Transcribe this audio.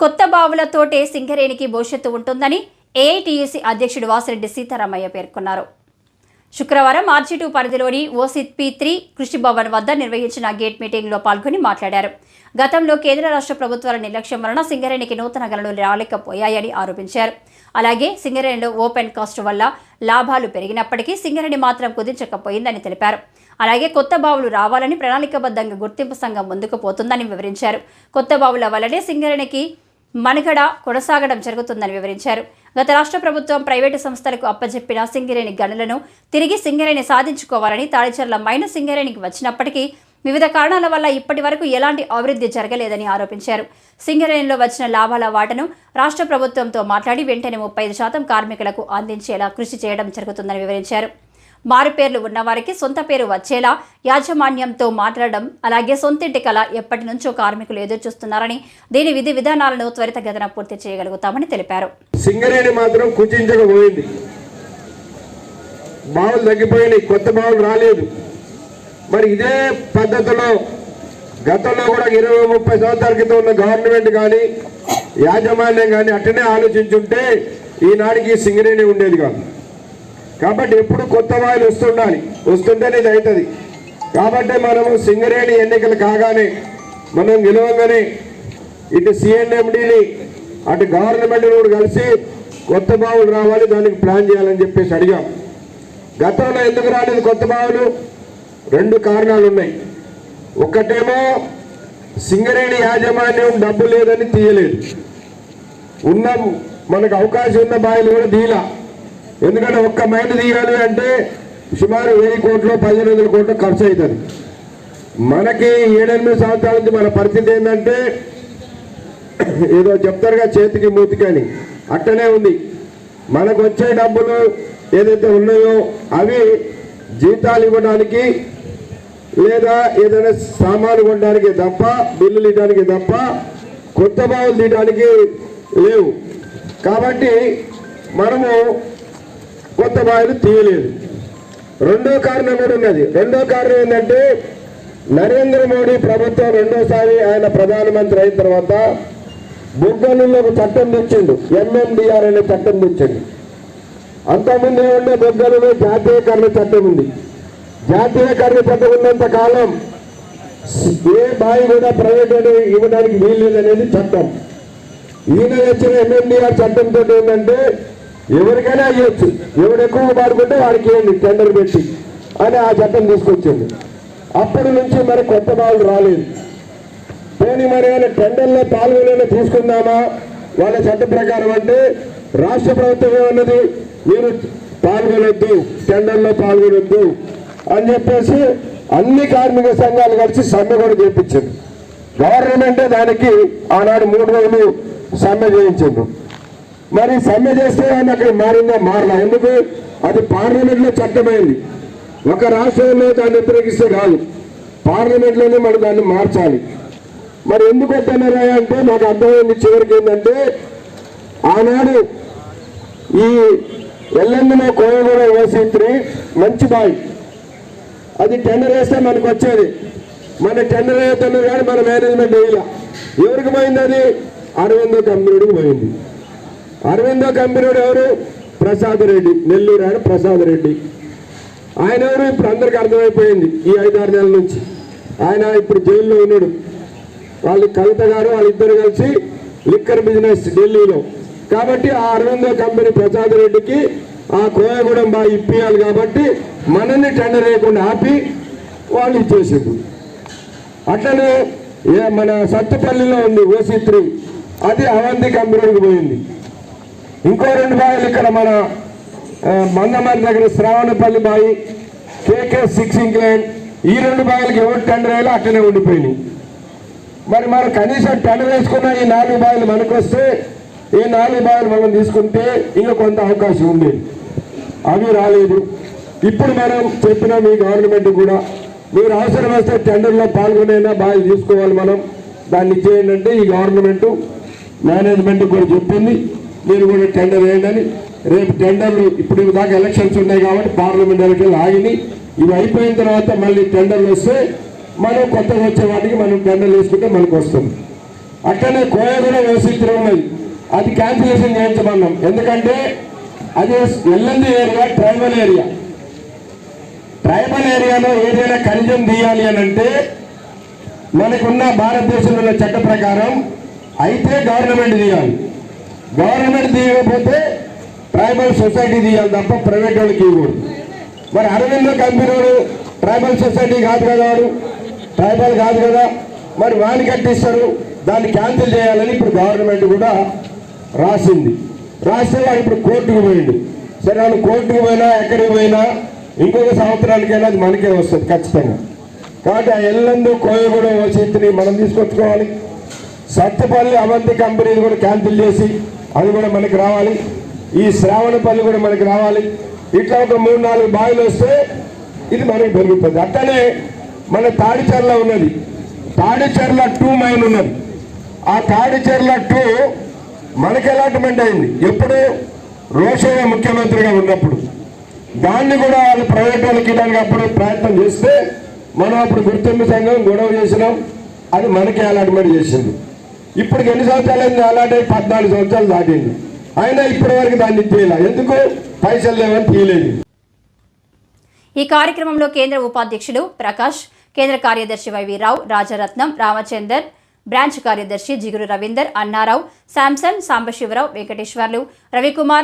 కొత్త బావులతోటే సింగరేణికి భవిష్యత్తు ఉంటుందని ఏఐటీయూసీ అధ్యక్షుడు వాసిరెడ్డి సీతారామయ్య పేర్కొన్నారు. శుక్రవారం ఆర్జీటూ పరిధిలోని ఓసిత్ పి త్రీ కృషి భవన్ వద్ద నిర్వహించిన గేట్ మీటింగ్లో పాల్గొని మాట్లాడారు. గతంలో కేంద్ర రాష్ట్ర ప్రభుత్వాల నిర్లక్ష్యం వలన సింగరేణికి నూతన గనులు రాలేకపోయాయని ఆరోపించారు. అలాగే సింగరేణిలో ఓపెన్ కాస్ట్ వల్ల లాభాలు పెరిగినప్పటికీ సింగరేణి మాత్రం కుదించకపోయిందని తెలిపారు. అలాగే కొత్త బావులు రావాలని ప్రణాళికబద్ధంగా గుర్తింపు సంఘం ముందుకు పోతుందని వివరించారు. కొత్త బావుల వల్లనే సింగరేణికి మనుగడ కొనసాగడం జరుగుతుందని వివరించారు. గత రాష్ట్ర ప్రభుత్వం ప్రైవేటు సంస్థలకు అప్పజెప్పిన సింగరేణి గనులను తిరిగి సింగరేణి సాధించుకోవాలని తాడిచర్ల మైన సింగరేణికి వచ్చినప్పటికీ వివిధ కారణాల వల్ల ఇప్పటి వరకు ఎలాంటి అభివృద్ధి జరగలేదని ఆరోపించారు. సింగరేణిలో వచ్చిన లాభాల వాటను రాష్ట్ర ప్రభుత్వంతో మాట్లాడి వెంటనే ముప్పై ఐదు శాతం కార్మికులకు అందించేలా కృషి చేయడం జరుగుతుందని వివరించారు. మారుపేర్లు ఉన్నవారికి సొంత పేరు వచ్చేలా యాజమాన్యంతో మాట్లాడడం అలాగే సొంతింటి కళ ఎప్పటి నుంచో కార్మికులు ఎదురుచూస్తున్నారని దీని విధి విధానాలను త్వరితగతిన పూర్తి చేయగలుగుతామని తెలిపారు. సింగరేణి మాత్రం కుచించకపోయింది. బావులు తగ్గిపోయినాయి కొత్త బావులు రాలేదు. మరి ఇదే పద్ధతిలో గతంలో కూడా ఇరవై ముప్పై సంవత్సరాల క్రితం ఉన్న గవర్నమెంట్ కానీ యాజమాన్యం కానీ అట్టనే ఆలోచించుంటే ఈనాడికి సింగరేణి ఉండేది కాదు. కాబట్టి ఎప్పుడు కొత్త వాయిలు వస్తుండాలి. వస్తుంటేనే ఇది అవుతుంది. కాబట్టి మనము సింగరేణి ఎన్నికలు కాగానే మనం గెలవగానే ఇటు సిఎన్ఎండిని అటు గవర్నమెంట్ కూడా కలిసి కొత్త బావులు రావాలి దానికి ప్లాన్ చేయాలని చెప్పేసి అడిగాం. గతంలో ఎందుకు రాలేదు కొత్త బావులు? రెండు కారణాలు ఉన్నాయి. ఒకటేమో సింగరేణి యాజమాన్యం డబ్బు లేదని తీయలేదు. ఉన్న మనకు అవకాశం ఉన్న బావిలు కూడా తీయలా. ఎందుకంటే ఒక్క మైండ్ తీయాలి అంటే సుమారు వెయ్యి కోట్లు పదిహేను వందల కోట్లు ఖర్చు అవుతుంది. మనకి ఏడెనిమిది సంవత్సరాల నుంచి మన పరిస్థితి ఏంటంటే ఏదో చెప్తారుగా చేతికి మూతికి అని. అట్టనే ఉంది. మనకు వచ్చే డబ్బులు ఏదైతే ఉన్నాయో అవి జీతాలు ఇవ్వడానికి లేదా ఏదైనా సామాను కొనడానికి తప్ప బిల్లులు ఇవ్వడానికి తప్ప కొత్త బావులు తీయడానికి లేవు. కాబట్టి మనము కొత్త బావిలు తీయలేదు. రెండో కారణం కూడా ఉన్నది. రెండో కారణం ఏంటంటే నరేంద్ర మోడీ ప్రభుత్వం రెండోసారి ఆయన ప్రధానమంత్రి అయిన తర్వాత బొగ్గలలో ఒక చట్టం తెచ్చిండు. ఎంఎండిఆర్ అనే చట్టం తెచ్చిండు. అంతకుముందు ఉండే బొగ్గలలో జాతీయకరణ చట్టం ఉంది. జాతీయకరణ చట్టం ఉన్నంత కాలం ఏ బావి కూడా ప్రైవేట్ ఇవ్వడానికి వీల్లేదు లేదనేది చట్టం. ఈయన వచ్చిన ఎంఎండిఆర్ చట్టంతో ఏంటంటే ఎవరికైనా అయ్యొచ్చు ఎవడు ఎక్కువ పాడుకుంటే వాడికి ఏంది టెండర్ పెట్టి అని ఆ చట్టం తీసుకొచ్చింది. అప్పటి నుంచి మరి కొత్త బావులు రాలేదు. పోనీ మరి ఏమైనా టెండర్లో పాల్గొనే తీసుకుందామా? వాళ్ళ చట్ట ప్రకారం అంటే రాష్ట్ర ప్రభుత్వం ఏమన్నది? మీరు పాల్గొనొద్దు టెండర్లో పాల్గొనొద్దు అని చెప్పేసి అన్ని కార్మిక సంఘాలు కలిసి సమ్మె కూడా చేపించింది. గవర్నమెంటే దానికి ఆనాడు మూడు రోజులు సమ్మె చేయించింది. మరి సమ్మె చేస్తే ఆయన అక్కడ మారిందా? మారలా. ఎందుకు? అది పార్లమెంట్లో చట్టమైంది. ఒక రాష్ట్రంలో దాన్ని వ్యతిరేకిస్తే కాదు. పార్లమెంట్లోనే మనం దాన్ని మార్చాలి. మరి ఎందుకు వద్దన్నారా అంటే నాకు అర్థమైంది చివరికి ఏంటంటే ఆనాడు ఈ ఎల్లందులో కోయగూడ ఓసీ మంచి బావి అది టెండర్ వేస్తే మనకు వచ్చేది. మన టెండర్ వేస్తున్నది కానీ మన మేనేజ్మెంట్ వేయాల. ఎవరికి పోయింది అది? అరవిందో కంపెనీకి పోయింది. అరవిందో కంపెనీ ఎవరు? ప్రసాద్ రెడ్డి. నెల్లూరు ఆయన ప్రసాద్ రెడ్డి. ఆయన ఎవరు? ఇప్పుడు అందరికి అర్థమైపోయింది ఈ ఐదారు నెలల నుంచి. ఆయన ఇప్పుడు జైల్లో ఉన్నాడు. వాళ్ళు కవిత గారు వాళ్ళిద్దరు కలిసి లిక్కర్ బిజినెస్ ఢిల్లీలో. కాబట్టి ఆ అరవిందో కంపెనీ ప్రసాద్ రెడ్డికి ఆ కోయగూడెం బాగా ఇప్పియాలి కాబట్టి మనల్ని టెండర్ వేయకుండా ఆపి వాళ్ళు ఇచ్చేసిండు అట్లనే ఏ మన సత్తుపల్లిలో ఉంది ఓసీ త్రీ. అది అవంతి కంపెనీకి పోయింది. ఇంకో రెండు బావిలు ఇక్కడ మన మందమారి మందమరి దగ్గర శ్రావణపల్లి బావి కేకే సిక్స్ ఇంగ్లాండ్. ఈ రెండు బావిలకి ఎవరు టెండర్ వేయాలో అట్లనే ఉండిపోయినాయి. మరి మనం కనీసం టెండర్ వేసుకున్న ఈ నాలుగు బావిలు మనకు వస్తే ఈ నాలుగు బావిలు మనం తీసుకుంటే ఇంకా కొంత అవకాశం ఉంది అవి రాలేదు. ఇప్పుడు మనం చెప్పిన మీ గవర్నమెంట్ కూడా మీరు అవసరం వస్తే టెండర్లో పాల్గొనైనా బావి తీసుకోవాలి మనం. దాన్ని ఇచ్చేయండి అంటే ఈ గవర్నమెంట్ మేనేజ్మెంట్ కూడా చెప్పింది. మీరు కూడా టెండర్ వేయండి. అని రేపు టెండర్లు ఇప్పుడు దాకా ఎలక్షన్స్ ఉన్నాయి కాబట్టి పార్లమెంట్ ఎలక్షన్లు ఆగినాయి ఇవి అయిపోయిన తర్వాత మళ్ళీ టెండర్లు వస్తే మనం కొత్తగా వచ్చే వాటికి మనం టెండర్లు వేసుకుంటే మనకు వస్తుంది. అట్లనే కూడా వ్యవసాయం ఉన్నది. అది క్యాన్సిలేషన్ చేయించమన్నాం. ఎందుకంటే అది ఎల్లంది ఏరియా ట్రైబల్ ఏరియా. ట్రైబల్ ఏరియాలో ఏదైనా ఖనిజం తీయాలి అని అంటే మనకున్న భారతదేశంలో ఉన్న చట్ట ప్రకారం అయితే గవర్నమెంట్ తీయాలి. గవర్నమెంట్ తీయకపోతే ట్రైబల్ సొసైటీ తీయాలి తప్ప ప్రైవేట్ వాళ్ళకి ఇవ్వకూడదు. మరి అరవింద కంపెనీ ట్రైబల్ సొసైటీ కాదు కదా వాడు? ట్రైబల్ కాదు కదా? మరి వాని కట్టిస్తారు. దాన్ని క్యాన్సిల్ చేయాలని ఇప్పుడు గవర్నమెంట్ కూడా రాసింది. రాస్తే వాడు ఇప్పుడు కోర్టుకు పోయిండు. సరే వాళ్ళు కోర్టుకు పోయినా ఎక్కడికి పోయినా ఇంకొక సంవత్సరానికైనా అది మనకే వస్తుంది ఖచ్చితంగా. కాబట్టి ఆ ఎల్లందు కోయగూడ చేతిని మనం తీసుకొచ్చుకోవాలి. సత్యపల్లి అవంతి కంపెనీని కూడా క్యాన్సిల్ చేసి అది కూడా మనకి రావాలి. ఈ శ్రావణ శ్రావణపల్లి కూడా మనకి రావాలి. ఇట్లా ఒక మూడు నాలుగు బావిలు వస్తే ఇది మనకి పెరుగుతుంది అట్లనే మన తాడిచెర్ల ఉన్నది. తాడిచెర్ల టూ మైన్ ఉన్నది. ఆ తాడిచెర్ల టూ మనకి అలాట్మెంట్ అయింది. ఎప్పుడు? రోషయ్య ముఖ్యమంత్రిగా ఉన్నప్పుడు. దాన్ని కూడా వాళ్ళు ప్రైవేట్ వాళ్ళకి ఇవ్వడానికి అప్పుడు ప్రయత్నం చేస్తే మనం అప్పుడు గుర్తింపు సంఘం గొడవ చేసినాం. అది మనకే అలాట్మెంట్ చేసింది. ఇప్పటికి ఎన్ని సంవత్సరాలు అయింది? అలాంటి పద్నాలుగు సంవత్సరాలు దాటింది. అయినా ఇప్పటి వరకు దాన్ని తీయలే ఎందుకు? పైసలు లేవని తీయలేదు. ఈ కార్యక్రమంలో కేంద్ర ఉపాధ్యక్షుడు ప్రకాష్ కేంద్ర కార్యదర్శి వైవి రావు రాజరత్నం రామచందర్ బ్రాంచ్ కార్యదర్శి జిగురు రవీందర్ అన్నారావు శాంసన్ సాంబశివరావు వెంకటేశ్వర్లు రవికుమార్